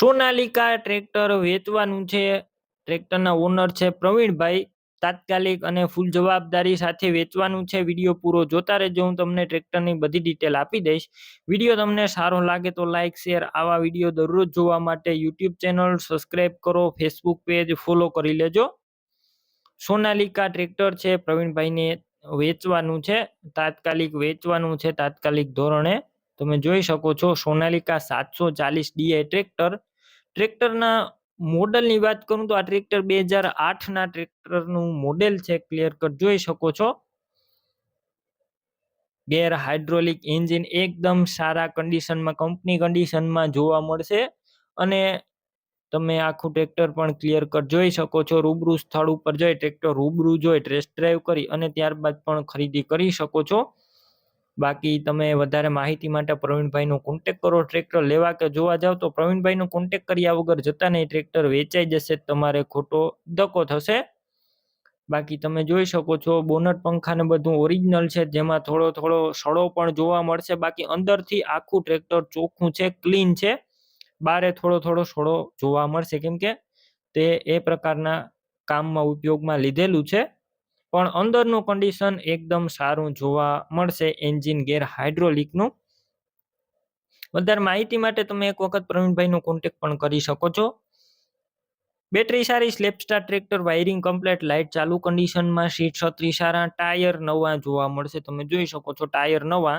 Sonalika tractor વેચવાનું છે. ટ્રેક્ટરના honour છે પ્રવીણભાઈ. તાત્કાલિક અને ફૂલ જવાબદારી સાથે વેચવાનું છે. વીડિયો પૂરો જોતા રહેજો. હું તમને ટ્રેક્ટરની બધી ડિટેલ આપી દઈશ. વીડિયો તમને સારો લાગે તો લાઇક શેર આવા વીડિયો દરરોજ જોવા માટે યુટ્યુબ ચેનલ સબસ્ક્રાઇબ કરો, ફેસબુક પેજ ફોલો કરી લેજો. સોનાલિકા ટ્રેક્ટર છે. પ્રવીણભાઈને વેચવાનું છે. તાત્કાલિક વેચવાનું છે. તાત્કાલિક ધોરણે તમે જોઈ શકો છો સોનાલિકા સાતસો ચાલીસ ડીઆઈ ટ્રેક્ટર. ટ્રેક્ટરના મોડલની વાત કરું તો આ ટ્રેક્ટર બે હજાર આઠના ટ્રેક્ટરનું મોડેલ છે ક્લિયર કટ જોઈ શકો છો. ગેર હાઇડ્રોલિક એન્જિન એકદમ સારા કન્ડિશનમાં, કંપની કન્ડિશનમાં જોવા મળશે. અને તમે આખું ટ્રેક્ટર પણ ક્લિયર કટ જોઈ શકો છો. રૂબરૂ સ્થળ ઉપર જઈ ટ્રેક્ટર રૂબરૂ જોઈ ટેસ્ટ ડ્રાઈવ કરી અને ત્યારબાદ પણ ખરીદી કરી શકો છો. બાકી તમે વધારે માહિતી માટે પ્રવીણભાઈનો કોન્ટેક કરો ટ્રેક્ટર લેવા કે જોવા જાવ તો પ્રવીણભાઈનો કોન્ટેક કર્યા વગર જતા નહીં ટ્રેક્ટર વેચાઈ જશે, તમારે ખોટો ધક્કો થશે. બાકી તમે જોઈ શકો છો, બોનટ પંખા ને બધું ઓરિજિનલ છે, જેમાં થોડો થોડો સડો પણ જોવા મળશે. બાકી અંદરથી આખું ટ્રેક્ટર ચોખ્ખું છે ક્લીન છે. બારે થોડો થોડો સડો જોવા મળશે. કેમ કે તે એ પ્રકારના કામમાં ઉપયોગમાં લીધેલું છે. પણ અંદરનું કન્ડિશન એકદમ સારું જોવા મળશે એન્જિન ગેર હાઇડ્રોલિકનું વધારે માહિતી માટે તમે એક વખત પ્રવીણભાઈનો કોન્ટેક પણ કરી શકો છો. બેટરી સારી સ્લેપસ્ટાર ટ્રેક્ટર વાયરિંગ કમ્પ્લેટ લાઇટ ચાલુ કન્ડિશનમાં સીટ છત્રી સારા ટાયર નવા જોવા મળશે. તમે જોઈ શકો છો ટાયર નવા.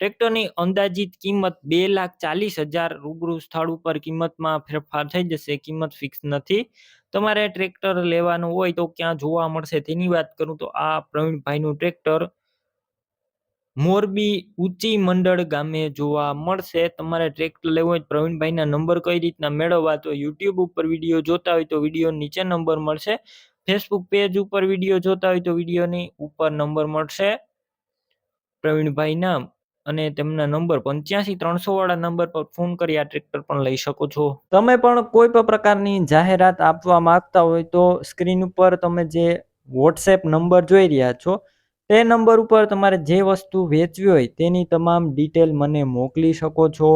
ટ્રેક્ટરની અંદાજિત કિંમત બે લાખ ચાલીસ હજાર રૂબરૂ સ્થળ ઉપર કિંમતમાં ફેરફાર થઈ જશે. કિંમત ફિક્સ નથી. તમારે ટ્રેક્ટર લેવાનું હોય તો ક્યાં જોવા મળશે તેની વાત કરું તો આ પ્રવીણભાઈનું ટ્રેક્ટર મોરબી ઊંચી મંડળ ગામે જોવા મળશે. તમારે ટ્રેક્ટર લેવું હોય પ્રવીણભાઈના નંબર કઈ રીતના મેળવવા તો યુટ્યુબ ઉપર વીડિયો જોતા હોય તો વીડિયો નીચે નંબર મળશે. ફેસબુક પેજ ઉપર વીડિયો જોતા હોય તો વિડીયોની ઉપર નંબર મળશે. પ્રવીણભાઈ નામ અને તેમના નંબર પંચ્યાસી ત્રણસો વાળા નંબર પર ફોન કરી આ ટ્રેક્ટર પણ લઈ શકો છો. તમે પણ કોઈ પણ પ્રકારની જાહેરાત આપવા માંગતા હોય તો સ્ક્રીન ઉપર તમે જે વોટ્સએપ નંબર જોઈ રહ્યા છો, તે નંબર ઉપર તમારે જે વસ્તુ વેચવી હોય તેની તમામ ડિટેલ મને મોકલી શકો છો.